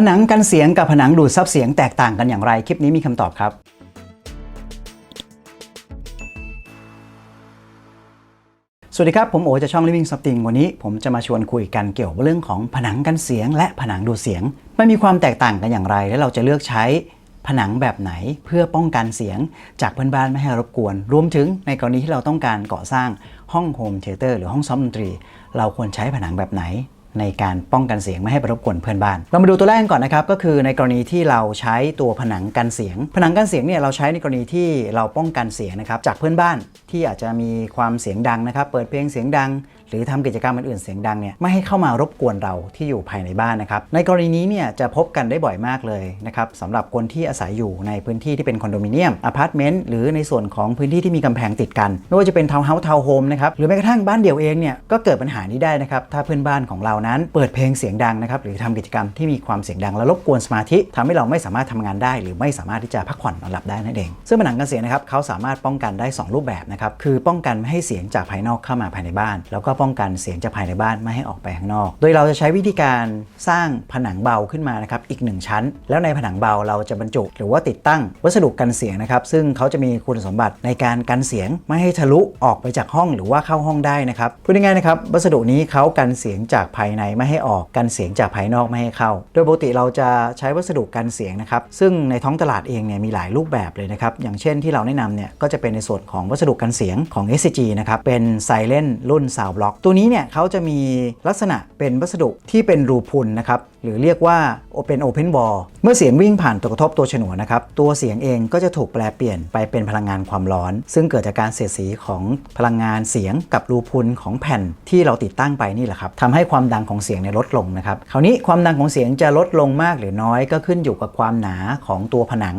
ผนังกันเสียงกับผนังดูดซับเสียงแตกต่างกันอย่างไร คลิปนี้มีคำตอบครับสวัสดีครับ ผมโอจากช่อง Living Something วันนี้ผมจะมาชวนคุยกันเกี่ยวกับเรื่องของผนังกันเสียง และผนังดูดเสียง มันมีความแตกต่างกันอย่างไร และเราจะเลือกใช้ผนังแบบไหนเพื่อป้องกันเสียง จากเพื่อนบ้านไม่ให้รบกวน รวมถึงในกรณีที่เราต้องการก่อสร้างห้องโฮมเทเตอร์หรือห้องซ้อมดนตรี เราควรใช้ผนังแบบไหน ในการป้องกันเสียงไม่ให้ไปรบกวนเพื่อนบ้าน เรามาดูตัวแรกก่อนนะครับก็คือในกรณีที่เราใช้ตัวผนังกันเสียง ผนังกันเสียงเนี่ยเราใช้ในกรณีที่เราป้องกันเสียงนะครับจากเพื่อนบ้านที่อาจจะมีความเสียงดังนะครับ เปิดเพลงเสียงดังหรือทำกิจกรรมอื่นๆเสียงดังเนี่ยไม่ให้เข้ามารบกวนเราที่อยู่ภายในบ้านนะครับในกรณีนี้เนี่ยจะพบกันได้บ่อยมากเลยนะครับสำหรับคนที่อาศัยอยู่ในพื้นที่ที่เป็นคอนโดมิเนียมอพาร์ตเมนต์หรือในส่วนของพื้นที่ที่มีกำแพงติดกันไม่ว่าจะเป็นทาวน์เฮาส์ทาวน์โฮมนะครับหรือแม้กระทั่งบ้านเดี่ยวเองเนี่ยก็เกิดปัญหานี้ได้นะครับถ้าเพื่อนบ้านของเรานั้นเปิดเพลงเสียงดังนะครับหรือทำกิจกรรมที่มีความเสียงดังและรบกวนสมาธิทำให้เราไม่สามารถทำงานได้ หรือไม่สามารถที่จะพักผ่อนนอนหลับได้นั่นเอง ซึ่งผนังกันเสียงนะครับเขาสามารถป้องกันได้ 2 รูปแบบนะครับคือป้องกันไม่ให้เสียงจากภายนอกเข้ามาภายในบ้าน แล้วก็ป้องกันเสียงจากภายในบ้านไม่ให้ออกไปข้างนอก โดยเราจะใช้วิธีการสร้างผนังเบาขึ้นมานะครับอีก 1 ชั้น แล้วในผนังเบาเราจะบรรจุ หรือว่าติดตั้งวัสดุกันเสียงนะครับซึ่งเขาจะมีคุณสมบัติในการกันเสียงไม่ให้ทะลุออกไปจากห้องหรือว่าเข้าห้องได้นะครับพูดง่ายๆนะครับวัสดุนี้เขากันเสียงจากภายในไม่ให้ออกกันเสียงจากภายนอกไม่ให้เข้า โดยปกติเราจะใช้วัสดุกันเสียงนะครับซึ่งในท้องตลาดเองเนี่ยมีหลายรูปแบบเลยนะครับอย่างเช่นที่เราแนะนำเนี่ยก็จะเป็นในส่วนของวัสดุกันเสียงของ SCG นะครับเป็นไซเลนรุ่นล็อก ตัวนี้เนี่ยเขาจะมีลักษณะเป็นวัสดุที่เป็นรูพุนนะครับ หรือเรียกว่าเป็น Open Wall เมื่อเสียงวิ่งผ่านตัวกระทบตัวฉนวนนะครับ ตัวเสียงเองก็จะถูกแปลเปลี่ยนไปเป็นพลังงานความร้อน ซึ่งเกิดจากการเสียดสีของพลังงานเสียงกับรูพุนของแผ่นที่เราติดตั้งไปนี่แหละครับทำให้ความดังของเสียงเนี่ยลดลงนะครับคราวนี้ความดังของเสียงจะลดลงมากหรือน้อยก็ขึ้นอยู่กับความหนาของตัวผนัง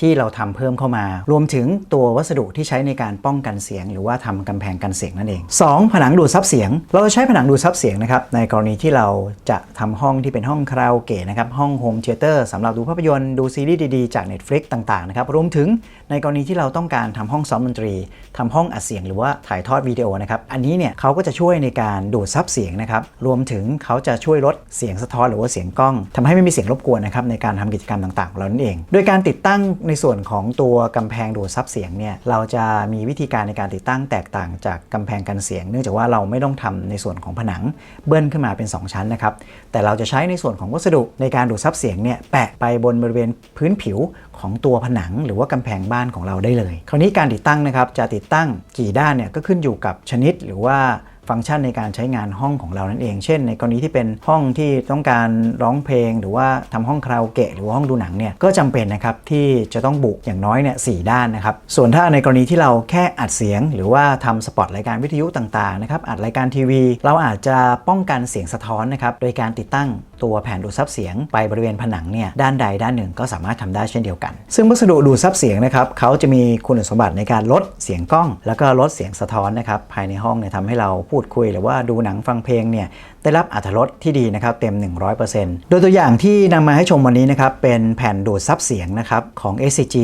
ที่เราทำเพิ่มเข้ามา รวมถึงตัววัสดุที่ใช้ในการป้องกันเสียง หรือว่าทำกำแพงกันเสียงนั่นเอง 2. ผนังดูดซับเสียง เราจะใช้ผนังดูดซับเสียงนะครับในกรณีที่เราจะทำห้องที่เป็นห้องคาราโอเกะนะครับห้องโฮมเทเตอร์สำหรับดูภาพยนตร์ดูซีรีส์ดีๆ จาก Netflix ต่างๆนะครับรวมถึงในกรณีที่เราต้องการทำห้องซ้อมดนตรีทำห้องอัดเสียงหรือว่าถ่ายทอดวิดีโอนะครับอันนี้เนี่ยเขาก็จะช่วยในการดูดซับเสียงนะครับรวมถึงเขาจะช่วยลดเสียงสะท้อนหรือว่าเสียงกล้องทำให้ไม่มีเสียงรบกวนนะครับในการทำกิจกรรมต่างๆของเรานั่นเอง โดยการติดตั้งในส่วนของตัวกำแพงดูดซับเสียงเนี่ยเราจะมีวิธีการในการติดตั้งแตกต่างจากกำแพงกันเสียง เนื่องจากว่าเราไม่ต้องทำในส่วนของผนังเบิ้ลขึ้นมาเป็น 2 ชั้นนะครับแต่เราจะใช้ในส่วนของวัสดุในการดูดซับเสียงเนี่ยแปะไปบนบริเวณพื้นผิวของตัวผนังหรือว่ากำแพงบ้านของเราได้เลย คราวนี้การติดตั้งนะครับจะติดตั้งกี่ด้านเนี่ยก็ขึ้นอยู่กับชนิดหรือว่า ฟังก์ชันในการใช้งานห้องของเรานั่นเอง เช่น ในกรณีที่เป็นห้องที่ต้องการร้องเพลง หรือว่าทำห้องคาราโอเกะหรือว่าห้องดูหนังเนี่ยก็จำเป็นนะครับที่จะต้องบุอย่างน้อยเนี่ยสด้านนะครับส่วนถ้าในกรณีที่เราแค่อัดเสียง หรือว่าทำสปอตรายการวิทยุต่างๆนะครับอัดรายการทีวี เราอาจจะป้องกันเสียงสะท้อนนะครับโดยการติดตั้งตัวแผ่นดูดซับเสียงไปบริเวณผนังเนี่ยด้านใดด้านหนึ่งก็สามารถทำได้เช่นเดียวกัน ซึ่งวัสดุดูดซับเสียงนะครับเขาจะมีคุณสมบัติในการลดเสียงกล้อง แล้วก็ลดเสียงสะท้อนนะครับภายในห้องเนี่ยทำให้เราพูดคุยหรือว่าดูหนังฟังเพลงเนี่ยได้รับอรรถรสที่ดีนะครับเต็ม 100%โดยตัวอย่างที่นำมาให้ชมวันนี้นะครับเป็นแผ่นดูดซับเสียงนะครับของ SCG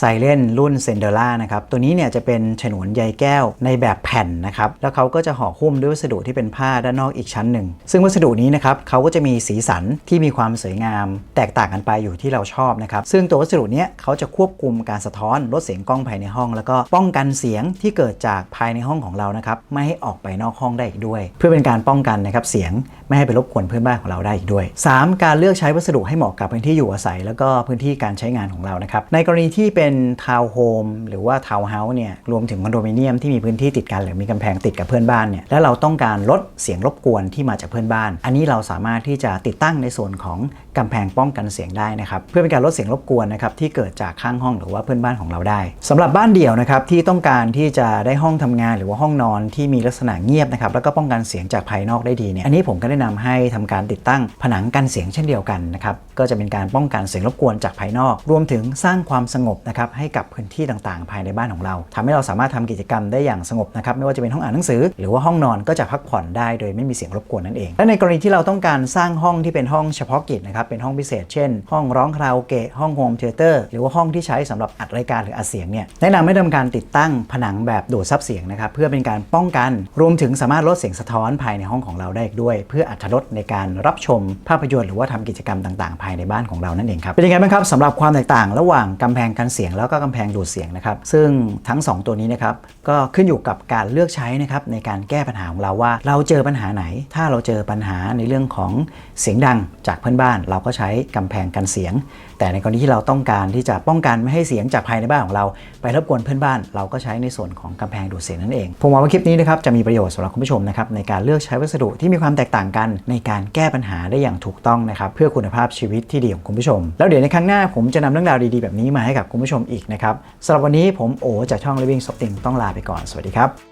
Silent รุ่น s e n d e r a นะครับตัวนี้เนี่ยจะเป็นฉนวนใยแก้วในแบบแผ่นนะครับแล้วเขาก็จะห่อหุ้มด้วยวัสดุที่เป็นผ้าด้านนอกอีกชั้นหนึ่ง ซึ่งวัสดุนี้นะครับเขาก็จะมีสีสันที่มีความสวยงาม แตกต่างกันไปอยู่ที่เราชอบนะครับซึ่งตัววัสดุเนี้ยเขาจะควบคุมการสะท้อนลดเสียงกล้องภายในห้อง แล้วก็ป้องกันเสียงที่เกิดจากภายในห้องของเรานะครับไม่ให้ออกไปนอกห้องได้อีกด้วย เพื่อเป็นการป้องกันนะครับเสียง ไม่ให้ไปรบกวนเพื่อนบ้านของเราได้อีกด้วย 3. การเลือกใช้วัสดุให้เหมาะกับพื้นที่อยู่อาศัย แล้วก็พื้นที่การใช้งานของเรานะครับในกรณีที่เป็นทาวน์โฮมหรือว่าทาวน์เฮาส์เนี่ยรวมถึงคอนโดมิเนียมที่มีพื้นที่ติดกันหรือมีกำแพงติดกับเพื่อนบ้านเนี่ยและเราต้องการลดเสียงรบกวนที่มาจากเพื่อนบ้าน อันนี้เราสามารถที่จะติดตั้งในส่วนของกำแพงป้องกันเสียงได้นะครับเพื่อเป็นการลดเสียงรบกวนนะครับที่เกิดจากข้างห้องหรือว่าเพื่อนบ้านของเราได้สำหรับบ้านเดี่ยวนะครับที่ต้องการที่จะได้ห้องทำงานหรือว่าห้องนอนที่มีลักษณะเงียบนะครับแล้วก็ป้องกันเสียงจากภายนอกได้ดีเนี่ยอันนี้ผมก็แนะนำให้ทำการติดตั้งผนังกันเสียงเช่นเดียวกันนะครับก็จะเป็นการป้องกันเสียงรบกวนจากภายนอก รวมถึงสร้างความสงบนะครับให้กับพื้นที่ต่างๆ ภายในบ้านของเราทำให้เราสามารถทำกิจกรรมได้อย่างสงบนะครับไม่ว่าจะเป็นห้องอ่านหนังสือ หรือว่าห้องนอนก็จะพักผ่อนได้โดยไม่มีเสียงรบกวนนั่นเอง และในกรณีที่เราต้องการสร้างห้องที่เป็นห้องเฉพาะกิจนะครับเป็นห้องพิเศษเช่น ห้องร้องคาราโอเกะห้องโฮมเทเตอร์หรือว่าห้องที่ใช้สำหรับอัดรายการหรืออัดเสียงเนี่ยแนะนำให้ทำการติดตั้งผนังแบบดูดซับเสียงนะครับเพื่อเป็นการป้องกัน รวมถึงสามารถลดเสียงสะท้อนภายในห้องของเราได้อีกด้วยเพื่ออัธรรสในการรับชมภาพยนตร์หรือว่าทำกิจกรรมต่างๆ ภายในบ้านของเรานั่นเองครับเป็นยังไงบ้างครับสำหรับความแตกต่าง ระหว่างกำแพงกันเสียงแล้วก็กำแพงดูดเสียงนะครับซึ่งทั้งสองตัวนี้นะครับก็ขึ้นอยู่กับการเลือกใช้นะครับในการแก้ปัญหาของเราว่า เราเจอปัญหาไหน ถ้าเราเจอปัญหาในเรื่องของเสียงดังจากเพื่อนบ้าน เราก็ใช้กำแพงกันเสียง แต่ในกรณีที่เราต้องการที่จะป้องกันไม่ให้เสียงจากภายในบ้านของเรา ไปรบกวนเพื่อนบ้าน เราก็ใช้ในส่วนของกำแพงดูดเสียงนั่นเอง ผมหวังว่าคลิปนี้นะครับจะมีประโยชน์สำหรับคุณผู้ชมนะครับในการเลือกใช้วัสดุที่มีความแตกต่างกัน ในการแก้ปัญหาได้อย่างถูกต้องนะครับเพื่อคุณภาพชีวิตที่ดีของคุณผู้ชม แล้วเดี๋ยวในครั้งหน้าผมจะนำเรื่องราวดีๆแบบนี้มาให้กับคุณผู้ชมอีกนะครับสำหรับวันนี้ผมโอจากช่อง Living Something ต้องลาไปก่อนสวัสดีครับ